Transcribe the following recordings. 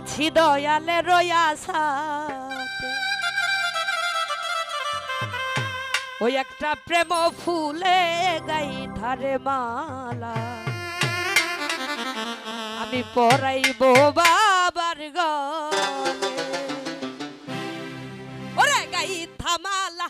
আছি দয়ালে রয়াসা ওই একটা প্রেম ফুলে গাই ধারে মালা। আমি পড়াইব বাবার গাই থামালা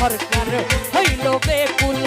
সরকার হইল বেকুল।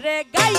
ওরে গাই